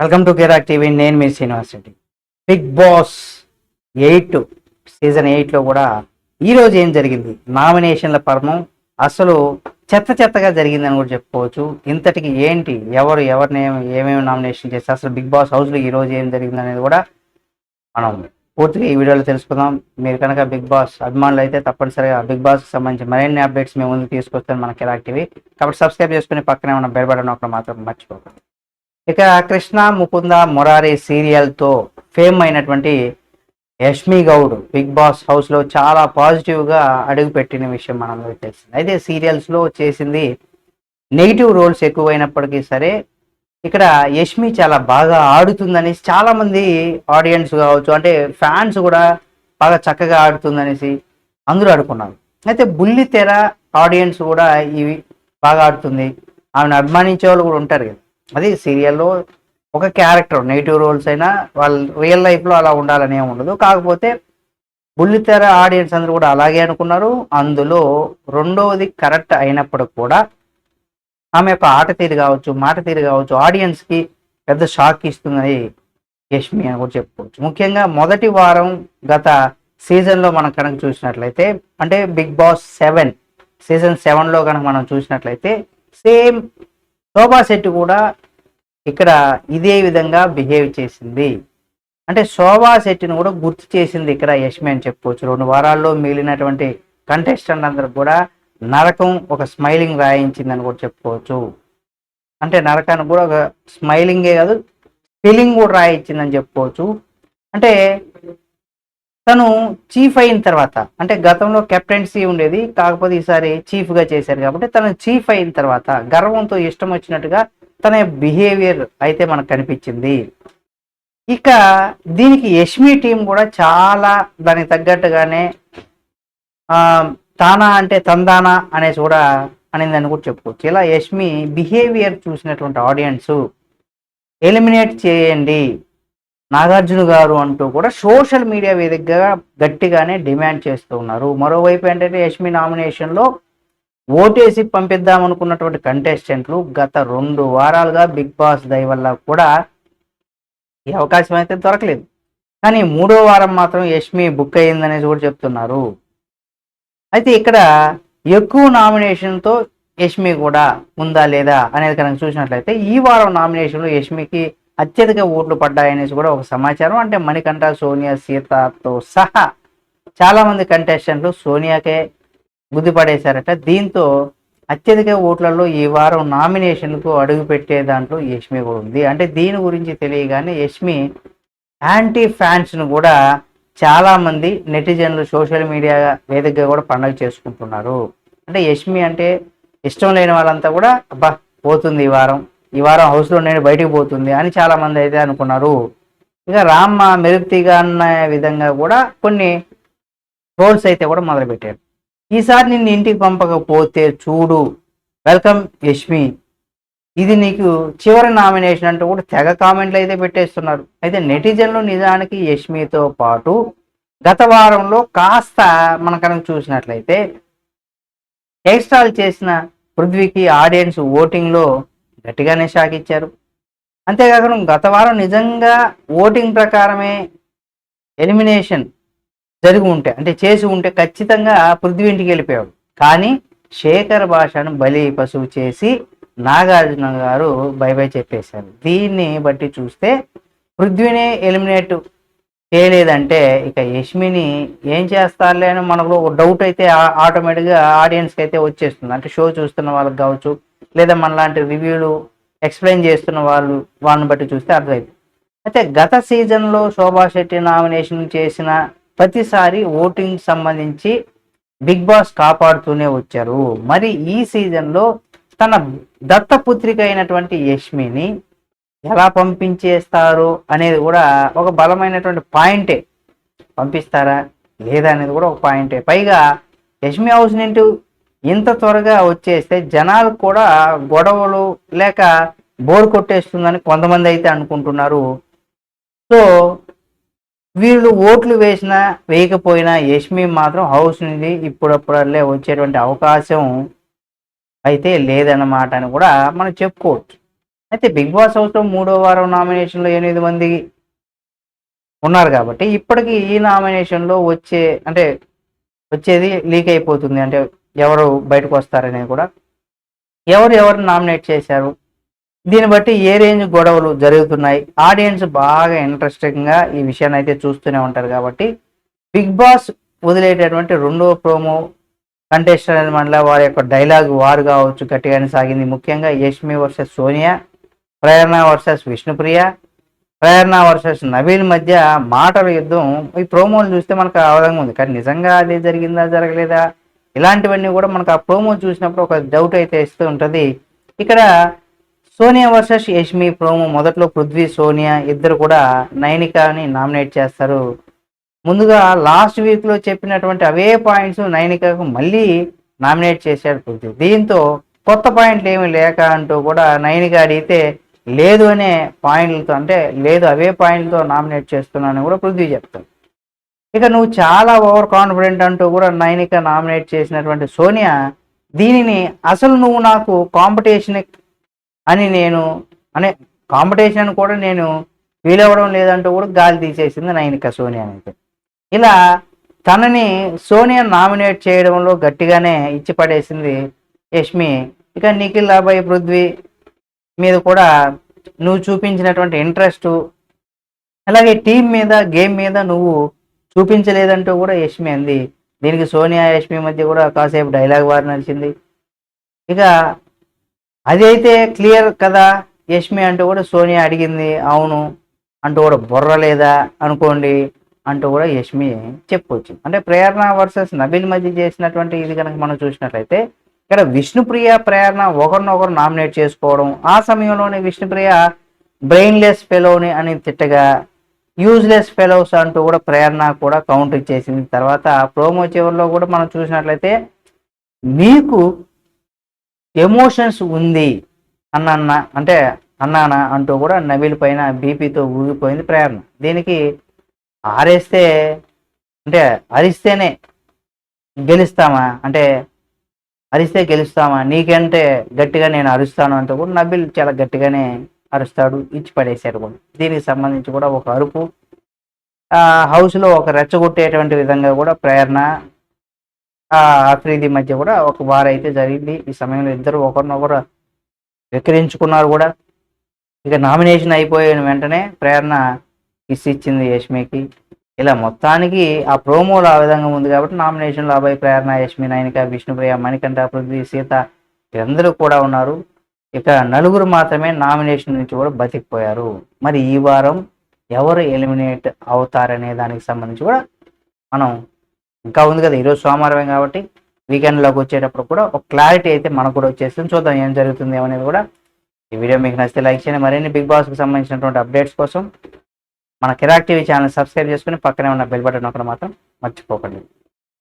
Welcome to కేరాక్ TV. నేను మీ Srinivas Reddy. Bigg Boss eight season ఎయిట్లో కూడా ఈరోజు ఏం జరిగింది? నామినేషన్ల పర్మం అసలు చెత్త చెత్తగా జరిగిందని కూడా చెప్పుకోవచ్చు. ఇంతటికి ఏంటి? ఎవరు ఎవరిని ఏమేమి నామినేషన్ చేస్తే అసలు బిగ్ బాస్ హౌస్లో ఈరోజు ఏం జరిగింది అనేది కూడా మనం పూర్తిగా ఈ వీడియోలో తెలుసుకుందాం. మీరు కనుక బిగ్ బాస్ అభిమానులు అయితే తప్పనిసరిగా బిగ్ బాస్కి సంబంధించి మరిన్ని అప్డేట్స్ మేము ముందుకు తీసుకొస్తాను మన కెరాక్టివి టీవీ. కాబట్టి సబ్స్క్రైబ్ చేసుకుని పక్కనే ఉన్న బెల్ బటన్ ఒకటి మాత్రం మర్చిపోకండి. ఇక కృష్ణ ముకుంద మురారి సీరియల్తో ఫేమ్ అయినటువంటి యష్మి గౌడ్ బిగ్ బాస్ హౌస్లో చాలా పాజిటివ్గా అడుగుపెట్టిన విషయం మనందరికీ తెలిసింది. అయితే సీరియల్స్లో చేసింది నెగిటివ్ రోల్స్ ఎక్కువైనప్పటికీ సరే ఇక్కడ యష్మి చాలా బాగా ఆడుతుందని చాలామంది ఆడియన్స్ కావచ్చు అంటే ఫ్యాన్స్ కూడా బాగా చక్కగా ఆడుతుందనేసి అందరూ ఆడుకున్నారు అయితే బుల్లి తెర ఆడియన్స్ కూడా ఇవి బాగా ఆడుతుంది. ఆమెను అభిమానించే వాళ్ళు కూడా ఉంటారు కదా. అది సీరియల్లో ఒక క్యారెక్టర్ నెగిటివ్ రోల్స్ అయినా వాళ్ళ రియల్ లైఫ్లో అలా ఉండాలని ఏమి ఉండదు. కాకపోతే బుల్లితెర ఆడియన్స్ అందరూ కూడా అలాగే అనుకున్నారు. అందులో రెండవది కరెక్ట్ అయినప్పుడు కూడా ఆమె యొక్క ఆట తీరు కావచ్చు మాట తీరు కావచ్చు ఆడియన్స్కి పెద్ద షాక్ ఇస్తుందని యష్మి అని కూడా చెప్పుకోవచ్చు. ముఖ్యంగా మొదటి వారం గత సీజన్లో మనం కనుక చూసినట్లయితే అంటే బిగ్ బాస్ సెవెన్ సీజన్ సెవెన్లో కనుక మనం చూసినట్లయితే సేమ్ శోభా శెట్టి కూడా ఇక్కడ ఇదే విధంగా బిహేవ్ చేసింది. అంటే శోభా శెట్టిని కూడా గుర్తు చేసింది ఇక్కడ యష్మి అని చెప్పుకోవచ్చు. రెండు వారాల్లో మిగిలినటువంటి కంటెస్టెంట్ అందరూ కూడా నరకం ఒక స్మైలింగ్ రాయించిందని కూడా చెప్పుకోవచ్చు. అంటే నరకానికి కూడా ఒక స్మైలింగే కాదు ఫీలింగ్ కూడా రాయించిందని చెప్పుకోవచ్చు. అంటే తను చీఫ్ అయిన తర్వాత అంటే గతంలో కెప్టెన్సీ ఉండేది కాకపోతే ఈసారి చీఫ్గా చేశారు కాబట్టి తను చీఫ్ అయిన తర్వాత గర్వంతో ఇష్టం వచ్చినట్టుగా తన బిహేవియర్ అయితే మనకు కనిపించింది. ఇక దీనికి యష్మి టీం కూడా చాలా దానికి తగ్గట్టుగానే తానా అంటే తందానా అనేసి కూడా అనిందని కూడా చెప్పుకోవచ్చు. ఇలా యష్మి బిహేవియర్ చూసినటువంటి ఆడియన్స్ ఎలిమినేట్ చేయండి. నాగార్జున గారు అంటూ కూడా సోషల్ మీడియా వేదికగా గట్టిగానే డిమాండ్ చేస్తూ ఉన్నారు. మరోవైపు ఏంటంటే యష్మి నామినేషన్లో ఓటేసి పంపిద్దాం అనుకున్నటువంటి కంటెస్టెంట్లు గత రెండు వారాలుగా బిగ్ బాస్ దయ వల్ల కూడా ఈ అవకాశం అయితే దొరకలేదు. కానీ మూడో వారం మాత్రం యష్మి బుక్ అయ్యిందనేసి కూడా చెప్తున్నారు. అయితే ఇక్కడ ఎక్కువ నామినేషన్తో యష్మి కూడా ఉందా లేదా అనేది కనుక చూసినట్లయితే ఈ వారం నామినేషన్లో యష్మికి అత్యధిక ఓట్లు పడ్డాయనేసి కూడా ఒక సమాచారం. అంటే మణికంఠ సోనియా సీతతో సహా చాలామంది కంటెస్టెంట్లు సోనియాకే బుద్ధి పడేశారట. దీంతో అత్యధిక ఓట్లలో ఈ వారం నామినేషన్కు అడుగు పెట్టే దాంట్లో యష్మి కూడా ఉంది. అంటే దీని గురించి తెలియగానే యష్మి యాంటీ ఫ్యాన్స్ను కూడా చాలామంది నెటిజన్లు సోషల్ మీడియా వేదికగా కూడా పండగ చేసుకుంటున్నారు. అంటే యష్మి అంటే ఇష్టం లేని వాళ్ళంతా కూడా అబ్బా పోతుంది ఈ వారం. ఈ వారం హౌస్లో నేను బయటికి పోతుంది అని చాలా మంది అయితే అనుకున్నారు. ఇక రామ్మ మెరుపుతీగా అన్న విధంగా కూడా కొన్ని ట్రోల్స్ అయితే కూడా మొదలుపెట్టారు. ఈసారి నిన్ను ఇంటికి పంపకపోతే చూడు. వెల్కమ్ యష్మి. ఇది నీకు చివరి నామినేషన్ అంటూ కూడా తెగ కామెంట్లు అయితే పెట్టేస్తున్నారు. అయితే నెటిజన్లు నిజానికి యష్మితో పాటు గత వారంలో కాస్త మన కనుక చూసినట్లయితే ఎక్స్ట్రాల్ చేసిన పృథ్వీకి ఆడియన్స్ ఓటింగ్లో గట్టిగానే షాక్ ఇచ్చారు. అంతేకాకుండా గత వారం నిజంగా ఓటింగ్ ప్రకారమే ఎలిమినేషన్ జరిగి ఉంటే అంటే చేసి ఉంటే ఖచ్చితంగా పృథ్వీ ఇంటికి వెళ్ళిపోయాడు కానీ శేఖర్ భాషను బలి పశువు చేసి నాగార్జున గారు బై బై చెప్పేశారు. దీన్ని బట్టి చూస్తే పృథ్వీని ఎలిమినేట్ చేయలేదంటే ఇక యష్మిని ఏం చేస్తారులే అని మనకు ఒక డౌట్ అయితే ఆటోమేటిక్గా ఆడియన్స్కి అయితే వచ్చేస్తుంది. అంటే షో చూస్తున్న వాళ్ళకి కావచ్చు లేదా మనలాంటి రివ్యూలు ఎక్స్ప్లెయిన్ చేస్తున్న వాళ్ళు వాళ్ళని బట్టి చూస్తే అర్థమైంది. అయితే గత సీజన్లో శోభా శెట్టి నామినేషన్ చేసిన ప్రతిసారి ఓటింగ్ సంబంధించి బిగ్ బాస్ కాపాడుతూనే వచ్చారు. మరి ఈ సీజన్లో తన దత్తపుత్రిక అయినటువంటి యష్మిని ఎలా పంపించేస్తారు అనేది కూడా ఒక బలమైనటువంటి పాయింటే. పంపిస్తారా? లేదా అనేది కూడా ఒక పాయింటే. పైగా యష్మి హౌస్ నుండి ఇంత త్వరగా వచ్చేస్తే జనాలు కూడా గొడవలు లేక బోర్ కొట్టేస్తుందని కొంతమంది అయితే అనుకుంటున్నారు. సో వీళ్ళు ఓట్లు వేసినా వేయకపోయినా యష్మి మాత్రం హౌస్ నుండి ఇప్పుడప్పుడల్లే వచ్చేటువంటి అవకాశం అయితే లేదన్నమాట అని కూడా మనం చెప్పుకోవచ్చు. అయితే బిగ్ బాస్ హౌస్లో మూడో వారం నామినేషన్లో ఎనిమిది మంది ఉన్నారు కాబట్టి ఇప్పటికి ఈ నామినేషన్లో వచ్చే అంటే వచ్చేది లీక్ అయిపోతుంది. అంటే ఎవరు బయటకు వస్తారనేది కూడా. ఎవరు ఎవరు నామినేట్ చేశారు? దీన్ని బట్టి ఏ రేంజ్ గొడవలు జరుగుతున్నాయి? ఆడియన్స్ బాగా ఇంట్రెస్టింగ్గా ఈ విషయాన్ని అయితే చూస్తూనే ఉంటారు కాబట్టి బిగ్ బాస్ వదిలేటటువంటి రెండో ప్రోమో కంటెస్టెంట్ మండల వారి యొక్క డైలాగ్ వారు కావచ్చు గట్టిగానే సాగింది. ముఖ్యంగా Yashmi versus Sonia Prerana versus Vishnupriya Prerana versus Naveen మధ్య మాటల యుద్ధం. ఈ ప్రోమోలు చూస్తే మనకు అవధంగా ఉంది. కానీ నిజంగా అది జరిగిందా జరగలేదా? ఇలాంటివన్నీ కూడా మనకు ఆ ప్రోమో చూసినప్పుడు ఒక డౌట్ అయితే ఇస్తూ ఉంటుంది. ఇక్కడ సోనియా వర్సెస్ యష్మి ప్రోమో మొదట్లో పృథ్వీ సోనియా ఇద్దరు కూడా నైనికాని నామినేట్ చేస్తారు. ముందుగా లాస్ట్ వీక్లో చెప్పినటువంటి అవే పాయింట్స్ నైనికకు మళ్ళీ నామినేట్ చేశాడు పృథ్వీ. దీంతో కొత్త పాయింట్లు ఏమి లేక అంటూ కూడా నైనిక అడిగితే లేదు అనే పాయింట్లతో అంటే లేదు అవే పాయింట్లతో నామినేట్ చేస్తున్నానని కూడా పృథ్వీ చెప్తాడు. ఇక నువ్వు చాలా ఓవర్ కాన్ఫిడెంట్ అంటూ కూడా నైనిక నామినేట్ చేసినటువంటి సోనియా దీనిని అసలు నువ్వు నాకు కాంపిటీషన్ అని నేను అనే కాంపిటీషన్ కూడా నేను ఫీల్ అవ్వడం లేదంటూ కూడా గాలి తీసేసింది నైనిక సోనియా అయితే. ఇలా తనని సోనియా నామినేట్ చేయడంలో గట్టిగానే ఇచ్చి పడేసింది యష్మి. ఇక నిఖిల్ అభయ్ పృథ్వీ మీద కూడా నువ్వు చూపించినటువంటి ఇంట్రెస్ట్ అలాగే టీం మీద గేమ్ మీద నువ్వు చూపించలేదంటూ కూడా యష్మి అంది. దీనికి సోనియా యష్మి మధ్య కూడా కాసేపు డైలాగ్ వారు నడిచింది. ఇక అది అయితే క్లియర్ కదా యష్మి అంటూ కూడా సోనియా అడిగింది అవును అంటూ కూడా బుర్ర లేదా అనుకోండి అంటూ కూడా యష్మి చెప్పవచ్చు అంటే ప్రేరణ వర్సెస్ నబిల్ మధ్య చేసినటువంటి ఇది కనుక మనం చూసినట్లయితే ఇక్కడ విష్ణుప్రియ ప్రేరణ ఒకరినొకరు నామినేట్ చేసుకోవడం ఆ సమయంలోనే విష్ణుప్రియ బ్రెయిన్లెస్ ఫెలోని అని తిట్టగా యూజ్లెస్ ఫెలోస్ అంటూ కూడా ప్రేరణ కూడా కౌంటర్ ఇచ్చేసింది. తర్వాత ప్రోమో చివరిలో కూడా మనం చూసినట్లయితే మీకు ఎమోషన్స్ ఉంది అన్న అన్న అంటే అన్నానా అంటూ కూడా నవీల్ పైన బీపీతో ఊగిపోయింది ప్రేరణ. దీనికి ఆరేస్తే అంటే అరిస్తేనే గెలుస్తామా? అంటే అరిస్తే గెలుస్తామా? నీకంటే గట్టిగా నేను అరుస్తాను అంటూ కూడా నబిల్ చాలా గట్టిగానే అరుస్తాడు ఇచ్చి పడేశారు కూడా. దీనికి సంబంధించి కూడా ఒక అరుపు. ఆ హౌస్లో ఒక రెచ్చగొట్టేటువంటి విధంగా కూడా ప్రేరణ ఆ అఫ్రీది మధ్య కూడా ఒక వార్ అయితే జరిగింది. ఈ సమయంలో ఇద్దరు ఒకరినొకరు విక్రయించుకున్నారు కూడా. ఇక నామినేషన్ అయిపోయిన వెంటనే ప్రేరణ కిస్ ఇచ్చింది యష్మికి. ఇలా మొత్తానికి ఆ ప్రోమోలో ఆ విధంగా ఉంది కాబట్టి నామినేషన్లో అభయ్ ప్రేరణ యష్మి నైనిక విష్ణుప్రియ మణికంఠ పృథ్వీ సీత వీరందరూ కూడా ఉన్నారు. ఇక నలుగురు మాత్రమే నామినేషన్ నుంచి కూడా బతికిపోయారు. మరి ఈ వారం ఎవరు ఎలిమినేట్ అవుతారనే దానికి సంబంధించి కూడా మనం ఇంకా ఉంది కదా ఈరోజు సోమవారం కాబట్టి వీకెండ్లోకి వచ్చేటప్పుడు కూడా ఒక క్లారిటీ అయితే మనకు కూడా వచ్చేస్తుంది. చూద్దాం ఏం జరుగుతుంది అనేది కూడా ఈ వీడియో మీకు నచ్చితే లైక్ చేయండి. మరిన్ని బిగ్ బాస్కి సంబంధించినటువంటి అప్డేట్స్ కోసం మన కిరాక్ టీవీ ఛానల్ సబ్స్క్రైబ్ చేసుకుని పక్కనే ఉన్న బెల్ బటన్ ఒకటి మాత్రం మర్చిపోకండి.